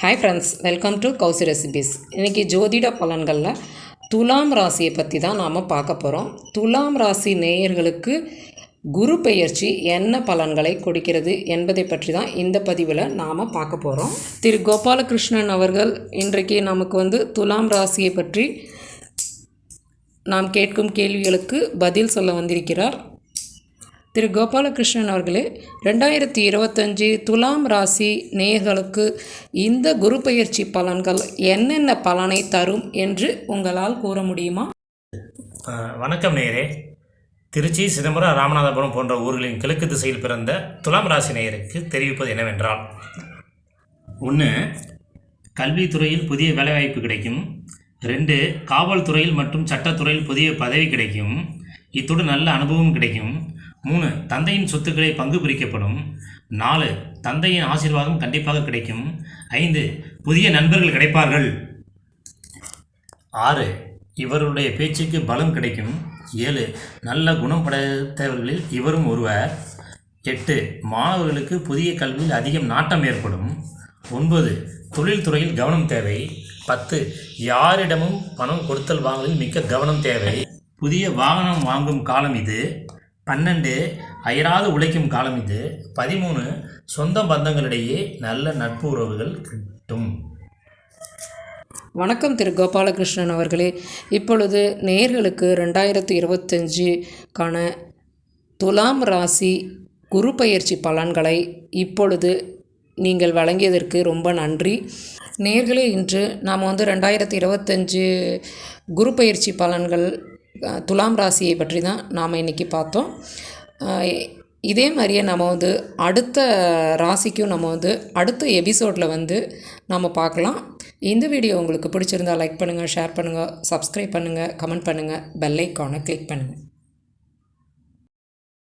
Hi friends welcome to Kousi recipes இன்றைக்கி ஜோதிட பலன்களில் துலாம் ராசியை பற்றி தான் நாம் பார்க்க போகிறோம் துலாம் ராசி நேயர்களுக்கு குரு பெயர்ச்சி என்ன பலன்களை கொடுக்கிறது என்பதை பற்றி தான் இந்த பதிவில் நாம் பார்க்க போகிறோம் திரு கோபாலகிருஷ்ணன் அவர்கள் இன்றைக்கு நமக்கு வந்து துலாம் ராசியை பற்றி நாம் கேட்கும் கேள்விகளுக்கு பதில் சொல்ல வந்திருக்கிறார். திரு கோபாலகிருஷ்ணன் அவர்களே ரெண்டாயிரத்தி இருபத்தஞ்சி துலாம் ராசி நேயர்களுக்கு இந்த குரு பயிற்சி பலன்கள் என்னென்ன பலனை தரும் என்று உங்களால் கூற முடியுமா? வணக்கம் நேயரே. திருச்சி சிதம்பரம் ராமநாதபுரம் போன்ற ஊர்களின் கிழக்கு திசையில் பிறந்த துலாம் ராசி நேயருக்கு தெரிவிப்பது என்னவென்றால் ஒன்று கல்வித்துறையில் புதிய வேலைவாய்ப்பு கிடைக்கும். ரெண்டு காவல்துறையில் மற்றும் சட்டத்துறையில் புதிய பதவி கிடைக்கும். இத்துடன் நல்ல அனுபவம் கிடைக்கும். மூணு தந்தையின் சொத்துக்களை பங்கு பிரிக்கப்படும். நாலு தந்தையின் ஆசீர்வாதம் கண்டிப்பாக கிடைக்கும். ஐந்து புதிய நண்பர்கள் கிடைப்பார்கள். ஆறு இவருடைய பேச்சுக்கு பலம் கிடைக்கும். ஏழு நல்ல குணம் படைத்தவர்களில் இவரும் ஒருவர். எட்டு மாணவர்களுக்கு புதிய கல்வியில் அதிகம் நாட்டம் ஏற்படும். ஒன்பது தொழில்துறையில் கவனம் தேவை. பத்து யாரிடமும் பணம் கொடுத்தல் வாங்கலில் மிக்க கவனம் தேவை. புதிய வாகனம் வாங்கும் காலம் இது. பன்னெண்டு அயராது உழைக்கும் காலம் இது. பதிமூணு சொந்த பந்தங்களிடையே நல்ல நட்பு உறவுகள் கிட்டும். வணக்கம் திரு கோபாலகிருஷ்ணன் அவர்களே. இப்பொழுது நேர்களுக்கு ரெண்டாயிரத்து இருபத்தஞ்சுக்கான துலாம் ராசி குரு பயிற்சி பலன்களை இப்பொழுது நீங்கள் வழங்கியதற்கு ரொம்ப நன்றி. நேர்களே இன்று நாம் வந்து ரெண்டாயிரத்தி இருபத்தஞ்சு குரு பயிற்சி பலன்கள் துலாம் ராசியை பற்றி தான் நாம் இன்றைக்கி பார்த்தோம். இதே மாதிரியே நம்ம வந்து அடுத்த ராசிக்கும் நம்ம வந்து அடுத்த எபிசோடில் வந்து நம்ம பார்க்கலாம். இந்த வீடியோ உங்களுக்கு பிடிச்சிருந்தா லைக் பண்ணுங்கள் ஷேர் பண்ணுங்கள் சப்ஸ்கிரைப் பண்ணுங்கள் கமெண்ட் பண்ணுங்கள் பெல் ஐக்கானை கிளிக் பண்ணுங்கள்